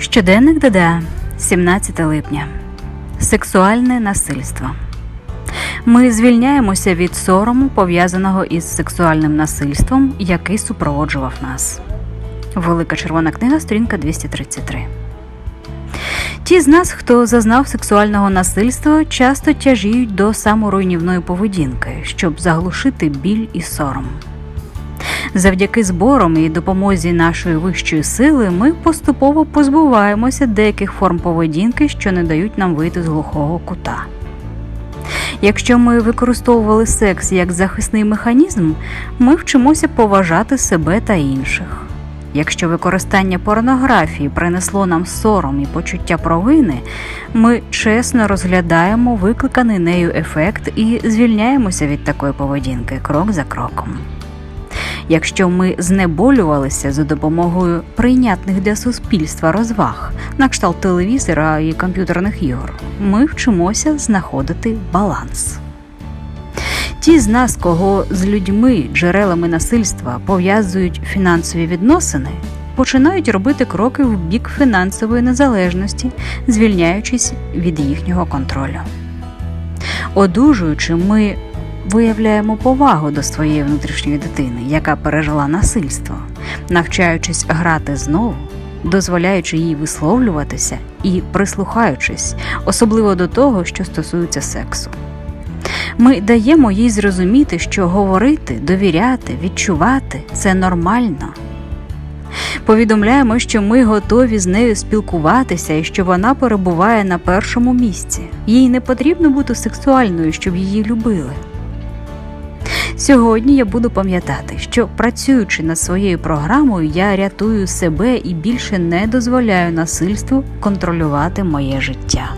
Щоденник ДДА, 17 липня. Сексуальне насильство. Ми звільняємося від сорому, пов'язаного із сексуальним насильством, який супроводжував нас. Велика червона книга, сторінка 233. Ті з нас, хто зазнав сексуального насильства, часто тяжіють до саморуйнівної поведінки, щоб заглушити біль і сором. Завдяки зборам і допомозі нашої вищої сили ми поступово позбуваємося деяких форм поведінки, що не дають нам вийти з глухого кута. Якщо ми використовували секс як захисний механізм, ми вчимося поважати себе та інших. Якщо використання порнографії принесло нам сором і почуття провини, ми чесно розглядаємо викликаний нею ефект і звільняємося від такої поведінки крок за кроком. Якщо ми знеболювалися за допомогою прийнятних для суспільства розваг, на кшталт телевізора і комп'ютерних ігор, ми вчимося знаходити баланс. Ті з нас, кого з людьми, джерелами насильства пов'язують фінансові відносини, починають робити кроки в бік фінансової незалежності, звільняючись від їхнього контролю. Одужуючи, ми виявляємо повагу до своєї внутрішньої дитини, яка пережила насильство, навчаючись грати знову, дозволяючи їй висловлюватися і прислухаючись, особливо до того, що стосується сексу. Ми даємо їй зрозуміти, що говорити, довіряти, відчувати це нормально. Повідомляємо, що ми готові з нею спілкуватися і що вона перебуває на першому місці. Їй не потрібно бути сексуальною, щоб її любили. Сьогодні я буду пам'ятати, що працюючи над своєю програмою, я рятую себе і більше не дозволяю насильству контролювати моє життя.